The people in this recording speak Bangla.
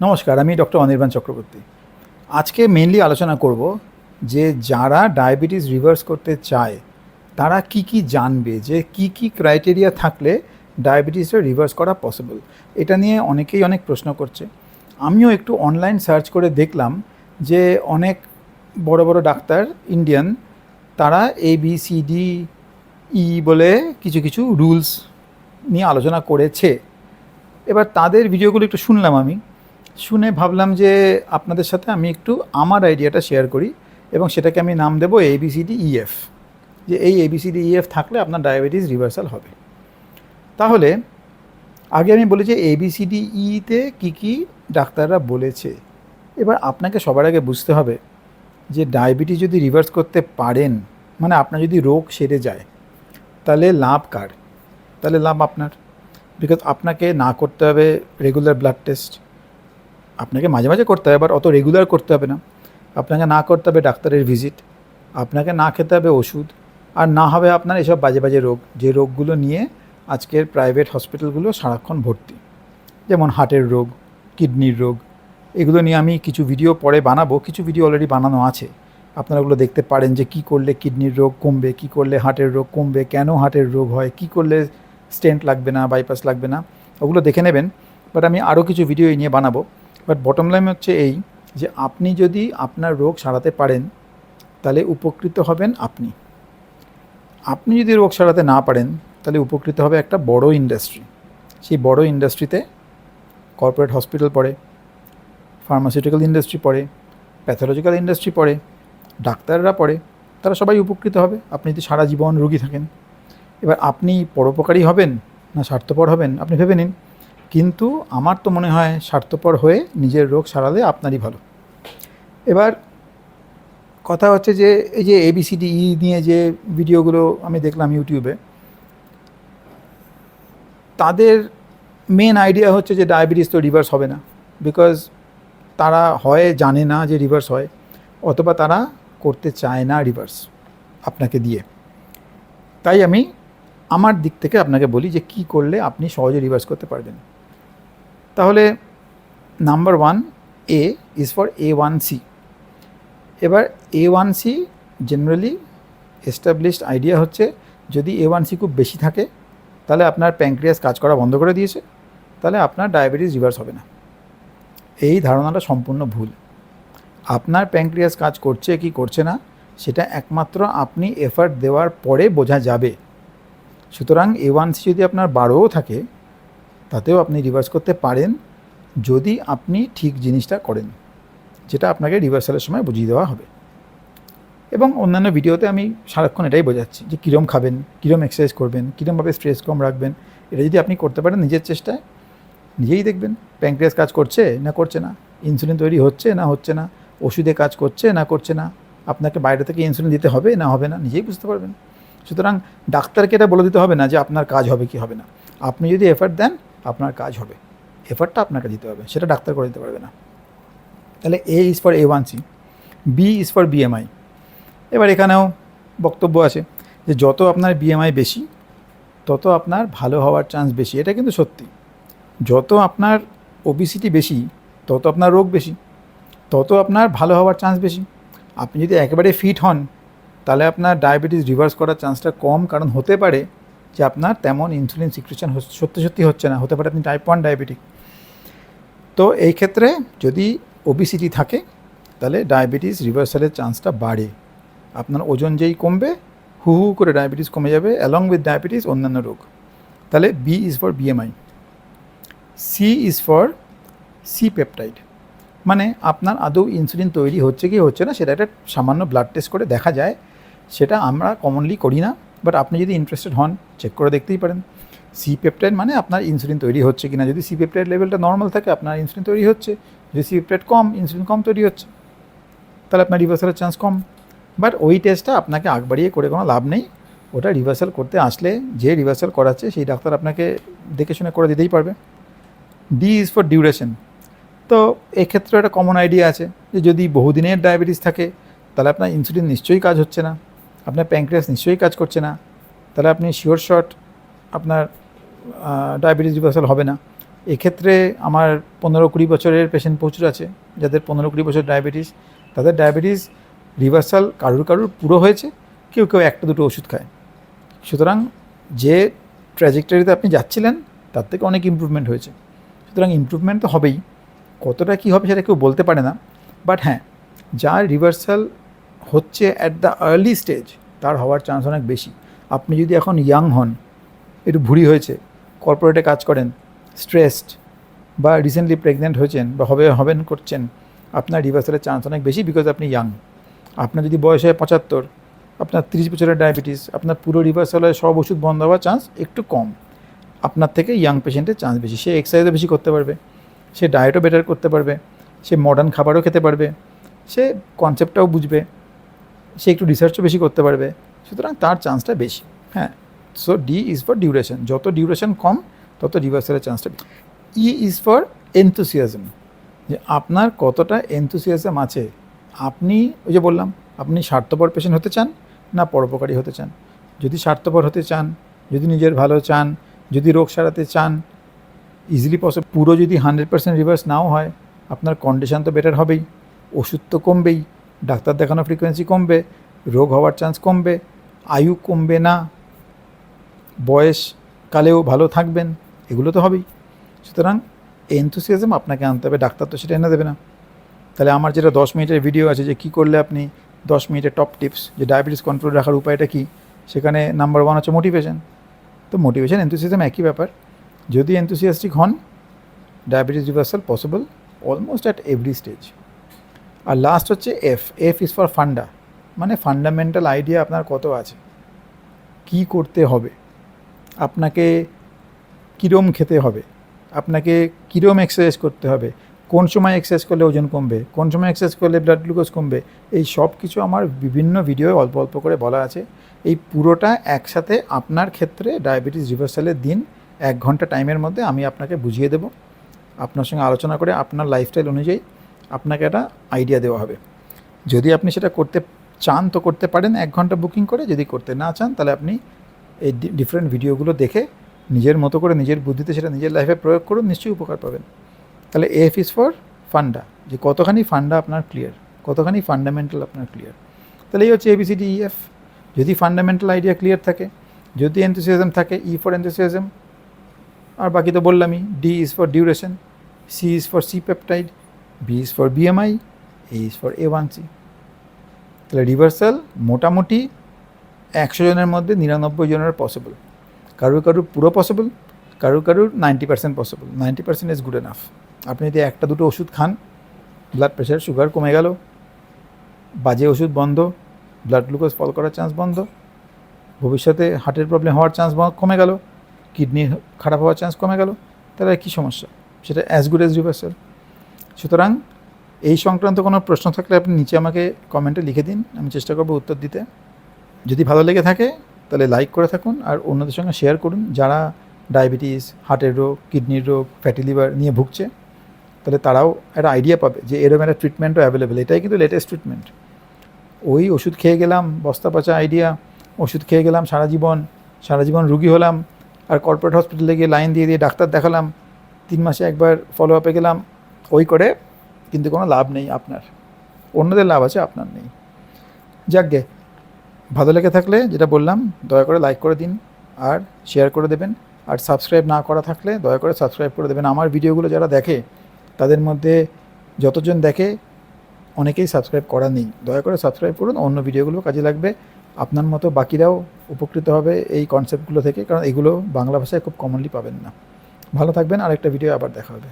নমস্কার, আমি ডক্টর অনির্বাণ চক্রবর্তী। আজকে মেনলি আলোচনা করব যে যারা ডায়াবেটিস রিভার্স করতে চায়, তারা কি কি জানবে? যে কি কি ক্রাইটেরিয়া থাকলে ডায়াবেটিসটা রিভার্স করা পসিবল এটা নিয়ে অনেকেই অনেক প্রশ্ন করছে। আমিও একটু অনলাইন সার্চ করে দেখলাম যে অনেক বড় বড় ডাক্তার ইন্ডিয়ান তারা A B C D E বলে কিছু কিছু রুলস নিয়ে আলোচনা করেছে। এবার তাদের ভিডিওগুলো একটু শুনলাম আমি। শুনে ভাবলাম যে আপনাদের সাথে আমি একটু আমার আইডিয়াটা শেয়ার করি এবং সেটাকে আমি নাম দেবো এবিসিডি ইএফ E যে এই এবিসিডি ইএফ থাকলে আপনার ডায়াবেটিস রিভার্সাল হবে। তাহলে, আগে আমি বলি যে এবিসিডি ইতে কী কী ডাক্তাররা বলেছে। এবার আপনাকে সবার আগে বুঝতে হবে যে ডায়াবেটিস যদি রিভার্স করতে পারেন মানে আপনার যদি রোগ সেরে যায়, তাহলে লাভ কার? তাহলে লাভ আপনার। বিকজ আপনাকে না করতে হবে রেগুলার ব্লাড টেস্ট আপনাকে মাঝে মাঝে করতে হবে এবার অত রেগুলার করতে হবে না। আপনাকে না করতে হবে ডাক্তারের ভিজিট আপনাকে না খেতে হবে ওষুধ, আর না হবে আপনার এসব বাজে বাজে রোগ, যে রোগগুলো নিয়ে আজকের প্রাইভেট হসপিটালগুলো সারাক্ষণ ভর্তি। যেমন হার্টের রোগ কিডনির রোগ, এগুলো নিয়ে আমি কিছু ভিডিও পরে বানাবো, কিছু ভিডিও অলরেডি বানানো আছে। আপনারা ওগুলো দেখতে পারেন যে কি করলে কিডনির রোগ কমবে, কি করলে হার্টের রোগ কমবে, কেন হার্টের রোগ হয়, কি করলে স্টেন্ট লাগবে না বাইপাস লাগবে না, ওগুলো দেখে নেবেন। বাট আমি আরও কিছু ভিডিও এই নিয়ে বানাবো। বাট বটম লাইন হচ্ছে এই যে আপনি যদি আপনার রোগ সারাতে পারেন, তাহলে উপকৃত হবেন আপনি। আপনি যদি রোগ সারাতে না পারেন, তাহলে উপকৃত হবে একটা বড় ইন্ডাস্ট্রি সেই বড় ইন্ডাস্ট্রিতে কর্পোরেট হসপিটাল পড়ে ফার্মাসিউটিক্যাল ইন্ডাস্ট্রি পড়ে প্যাথোলজিক্যাল ইন্ডাস্ট্রি পড়ে, ডাক্তাররা পড়ে, তারা সবাই উপকৃত হবে। আপনি যদি সারা জীবন রুগী থাকেন, এবার আপনি পরোপকারী হবেন না স্বার্থপর হবেন, আপনি ভেবে নিন। কিন্তু আমার তো মনে হয় স্বার্থপর হয়ে নিজের রোগ সারালে আপনারই ভালো। এবার কথা হচ্ছে যে, এই যে এবিসিডি ই নিয়ে যে ভিডিওগুলো আমি দেখলাম ইউটিউবে, তাদের মেন আইডিয়া হচ্ছে যে ডায়াবেটিস তো রিভার্স হবে না। বিকজ তারা হয়, জানে না যে রিভার্স হয়, অথবা তারা করতে চায় না রিভার্স আপনাকে দিয়ে। তাই আমি আমার দিক থেকে আপনাকে বলি যে কি করলে আপনি সহজে রিভার্স করতে পারবেন। তাহলে number one A is for A one C এবার A one C generally established idea হচ্ছে যদি এ ওয়ান সি খুব বেশি থাকে, তাহলে আপনার প্যাঙ্ক্রিয়াস কাজ করা বন্ধ করে দিয়েছে, তাহলে আপনার ডায়াবেটিস রিভার্স হবে না। এই ধারণাটা সম্পূর্ণ ভুল। আপনার প্যাঙ্ক্রিয়াস কাজ করছে কি করছে না, সেটা একমাত্র আপনি এফার্ট দেওয়ার পরে বোঝা যাবে। সুতরাং এ ওয়ান সি যদি আপনার বারোও থাকে তাতেও আপনি রিভার্স করতে পারেন যদি আপনি ঠিক জিনিসটা করেন, যেটা আপনাকে রিভার্সালের সময় বুঝিয়ে দেওয়া হবে। এবং অন্যান্য ভিডিওতে আমি সারাক্ষণ এটাই বোঝাচ্ছি যে কীরম খাবেন, কীরম এক্সারসাইজ করবেন, কীরমভাবে স্ট্রেস কম রাখবেন, এটা যদি আপনি করতে পারেন নিজের চেষ্টায়, নিজেই দেখবেন প্যাঙ্ক্রিয়াস কাজ করছে না করছে না ইনসুলিন তৈরি হচ্ছে না হচ্ছে না, ওষুধে কাজ করছে না করছে না, আপনাকে বাইরে থেকে ইনসুলিন দিতে হবে না হবে না, নিজেই বুঝতে পারবেন। সুতরাং ডাক্তারকে এটা বলে দিতে হবে না যে আপনার কাজ হবে কি হবে না। আপনি যদি এফার্ট দেন আপনার কাজ হবে। এফার্টটা আপনাকে দিতে হবে, সেটা ডাক্তার করে দিতে পারবে না। তাহলে A is for A one C B is for BMI এবার এখানেও বক্তব্য আছে যে যত আপনার বিএমআই বেশি, তত আপনার ভালো হওয়ার চান্স বেশি, এটা কিন্তু সত্যি। যত আপনার ওবিসিটি বেশি, তত আপনার রোগ বেশি, তত আপনার ভালো হওয়ার চান্স বেশি। আপনি যদি একেবারে ফিট হন, তাহলে আপনার ডায়াবেটিস রিভার্স করার চান্সটা কম, কারণ হতে পারে যে আপনার তেমন ইনসুলিন সিক্রেশন সত্যি সত্যি হচ্ছে না, হতে পারে আপনি টাইপ ওয়ান ডায়াবেটিক তো এই ক্ষেত্রে যদি ওবিসিটি থাকে, তাহলে ডায়াবেটিস রিভার্সালের চান্সটা বাড়ে। আপনার ওজন যেই কমবে, হু হু করে ডায়াবেটিস কমে যাবে অ্যালং উইথ ডায়াবেটিস অন্যান্য রোগ। তাহলে B is for BMI C is for C peptide মানে আপনার আদৌ ইনসুলিন তৈরি হচ্ছে কি হচ্ছে না, সেটা একটা সামান্য ব্লাড টেস্ট করে দেখা যায়। সেটা আমরা কমনলি করি না। বাট আপনি যদি ইন্টারেস্টেড হন চেক করে দেখতেই পারেন। সি পেপটাইড মানে আপনার ইনসুলিন তৈরি হচ্ছে কিনা। যদি সি পেপটাইড লেভেলটা নর্মাল থাকে, আপনার ইনসুলিন তৈরি হচ্ছে। যদি সি পেপটাইড কম ইনসুলিন কম তৈরি হচ্ছে। তাহলে আপনার রিভার্সালের চান্স কম। বাট ওই টেস্টটা আপনাকে আগ বাড়িয়ে করে কোনো লাভ নেই। ওটা রিভার্সাল করতে আসলে যে রিভার্সাল করাচ্ছে, সেই ডাক্তার আপনাকে দেখে শুনে করে দিতেই পারবে। ডি ইজ ফর ডিউরেশন তো এক্ষেত্রে একটা কমন আইডিয়া আছে যে যদি বহুদিনের ডায়াবেটিস থাকে, তাহলে আপনার ইনসুলিন নিশ্চয়ই কাজ হচ্ছে না। আপনার প্যাঙ্ক্রিয়াস নিশ্চয়ই কাজ করছে না। তাহলে আপনি শিওর শট আপনার ডায়াবেটিস রিভার্সাল হবে না। এক্ষেত্রে আমার পনেরো কুড়ি বছরের পেশেন্ট প্রচুর আছে, যাদের পনেরো কুড়ি বছর ডায়াবেটিস তাদের ডায়াবেটিস রিভার্সাল কারুর কারুর পুরো হয়েছে, কেউ কেউ একটা দুটো ওষুধ খায়। সুতরাং যে ট্র্যাজেক্টরিতে আপনি যাচ্ছিলেন, তার থেকে অনেক ইমপ্রুভমেন্ট হয়েছে। সুতরাং ইমপ্রুভমেন্ট তো হবেই। কতটা কী হবে সেটা কেউ বলতে পারে না। বাট হ্যাঁ যার রিভার্সাল হচ্ছে অ্যাট দ্য আর্লি স্টেজ তার হওয়ার চান্স অনেক বেশি। আপনি যদি এখন ইয়াং হন, একটু ভুঁড়ি হয়েছে কর্পোরেটে কাজ করেন স্ট্রেসড বা রিসেন্টলি প্রেগনেন্ট হয়েছেন বা হবে, হবেন, করছেন, আপনার রিভার্সালের চান্স অনেক বেশি বিকজ আপনি ইয়াং আপনার যদি বয়স হয় পঁচাত্তর, আপনার তিরিশ বছরের ডায়াবেটিস আপনার পুরো রিভার্সাল হয়ে সব ওষুধ বন্ধ হওয়ার চান্স একটু কম। আপনার থেকে ইয়াং পেশেন্টের চান্স বেশি। সে এক্সারসাইজও বেশি করতে পারবে, সে ডায়েটও বেটার করতে পারবে, সে মডার্ন খাবারও খেতে পারবে, সে কনসেপ্টটাও বুঝবে। সে একটু রিসার্চও বেশি করতে পারবে। সুতরাং তার চান্সটা বেশি। হ্যাঁ। So D is for duration যত ডিউরেশন কম, তত রিভার্সালের চান্সটা বেশি। ই ইজ ফর এনথুসিয়াজম যে আপনার কতটা এনথুসিয়াজম আছে? আপনি, ওই যে বললাম, আপনি স্বার্থপর পেশেন্ট হতে চান না পরোপকারী হতে চান? যদি স্বার্থপর হতে চান, যদি নিজের ভালো চান, যদি রোগ সারাতে চান ইজিলি পসিবল পুরো যদি হান্ড্রেড পার্সেন্ট রিভার্স নাও হয়, আপনার কন্ডিশন তো বেটার হবেই, ওষুধ তো কমবেই ডাক্তার দেখানো ফ্রিকোয়েন্সি কমবে, রোগ হওয়ার চান্স কমবে, আয়ু কমবে না, বয়স কালেও ভালো থাকবেন, এগুলো তো হবেই। সুতরাং এনথুসিয়াজম আপনাকে আনতে হবে, ডাক্তার তো সেটা এনে দেবে না। তাহলে আমার যেটা দশ মিনিটের ভিডিও আছে যে কী করলে আপনি দশ মিনিটের টপ টিপস যে ডায়াবেটিস কন্ট্রোল রাখার উপায়টা কী, সেখানে নাম্বার ওয়ান হচ্ছে মোটিভেশন তো মোটিভেশন এনথুসিয়াজম একই ব্যাপার। যদি এনথুসিয়াস্টিক হন diabetes reversal possible almost at every stage R last হচ্ছে F F is for funda মানে ফান্ডামেন্টাল আইডিয়া আপনার কত আছে? কি করতে হবে? আপনাকে কীরম খেতে হবে? আপনাকে কীরম এক্সারসাইজ করতে হবে? কোন সময় এক্সারসাইজ করলে ওজন কমবে? কোন সময় এক্সারসাইজ করলে ব্লাড গ্লুকোজ কমবে? এই সব কিছু আমার বিভিন্ন ভিডিওয়ে অল্প অল্প করে বলা আছে। এই পুরোটা একসাথে আপনার ক্ষেত্রে ডায়াবেটিস রিভার্সালের দিন এক ঘণ্টা টাইমের মধ্যে আমি আপনাকে বুঝিয়ে দেব। আপনার সঙ্গে আলোচনা করে আপনার লাইফস্টাইল অনুযায়ী আপনাকে একটা আইডিয়া দেওয়া হবে। যদি আপনি সেটা করতে চান তো করতে পারেন, এক ঘণ্টা বুকিং করে। যদি করতে না চান, তাহলে আপনি এই ডিফারেন্ট ভিডিওগুলো দেখে নিজের মতো করে নিজের বুদ্ধিতে সেটা নিজের লাইফে প্রয়োগ করুন, নিশ্চয়ই উপকার পাবেন। তাহলে এফ ইজ ফর ফান্ডা যে কতখানি ফান্ডা আপনার ক্লিয়ার কতখানি ফান্ডামেন্টাল আপনার ক্লিয়ার তাহলে এই হচ্ছে A B C D E F যদি ফান্ডামেন্টাল আইডিয়া ক্লিয়ার থাকে, যদি এনথুসিয়াজম থাকে ই ফর এনথুসিয়াজম আর বাকি তো বললামই D is for duration C is for C peptide B is for BMI A is for A one C তাহলে রিভার্সাল মোটামুটি একশো জনের মধ্যে নিরানব্বই জনের পসিবল কারুর কারুর পুরো পসিবল কারুর কারুর ninety percent possible ninety percent is good enough আপনি যদি একটা দুটো ওষুধ খান ব্লাড প্রেশার সুগার কমে গেল, বাজে ওষুধ বন্ধ ব্লাড গ্লুকোজ ফল করার চান্স বন্ধ, ভবিষ্যতে হার্টের প্রবলেম হওয়ার চান্স কমে গেল কিডনি খারাপ হওয়ার চান্স কমে গেল, তাহলে কী সমস্যা? সেটা অ্যাজ গুড অ্যাজ রিভার্সাল সুতরাং এই সংক্রান্ত কোনো প্রশ্ন থাকলে আপনি নিচে আমাকে কমেন্টে লিখে দিন, আমি চেষ্টা করব উত্তর দিতে। যদি ভালো লেগে থাকে, তাহলে লাইক করে থাকুন আর অন্যদের সঙ্গে শেয়ার করুন যারা ডায়াবেটিস, হার্টের রোগ, কিডনির রোগ, ফ্যাটি লিভার নিয়ে ভুগছে। তাহলে তারাও একটা আইডিয়া পাবে যে এরকম একটা ট্রিটমেন্টও অ্যাভেলেবেল এটাই কিন্তু লেটেস্ট ট্রিটমেন্ট ওই ওষুধ খেয়ে গেলাম, বস্তা পচা আইডিয়া ওষুধ খেয়ে গেলাম সারা জীবন সারা জীবন রুগী হলাম, আর কর্পোরেট হসপিটালে গিয়ে লাইন দিয়ে দিয়ে ডাক্তার দেখালাম, তিন মাসে একবার ফলো আপে গেলাম ওই করে, কিন্তু কোনো লাভ নেই আপনার। অন্যদের লাভ আছে, আপনার নেই। যাকগে, ভালো লেগে থাকলে যেটা বললাম, দয়া করে লাইক করে দিন আর শেয়ার করে দেবেন। আর সাবস্ক্রাইব না করা থাকলে দয়া করে সাবস্ক্রাইব করে দেবেন। আমার ভিডিওগুলো যারা দেখে, তাদের মধ্যে যতজন দেখে, অনেকেই সাবস্ক্রাইব করা নেই। দয়া করে সাবস্ক্রাইব করুন, অন্য ভিডিওগুলো কাজে লাগবে। আপনার মতো বাকিরাও উপকৃত হবে এই কনসেপ্টগুলো থেকে, কারণ এগুলো বাংলা ভাষায় খুব কমনলি পাবেন না। ভালো থাকবেন, আরেকটা ভিডিও আবার দেখা হবে।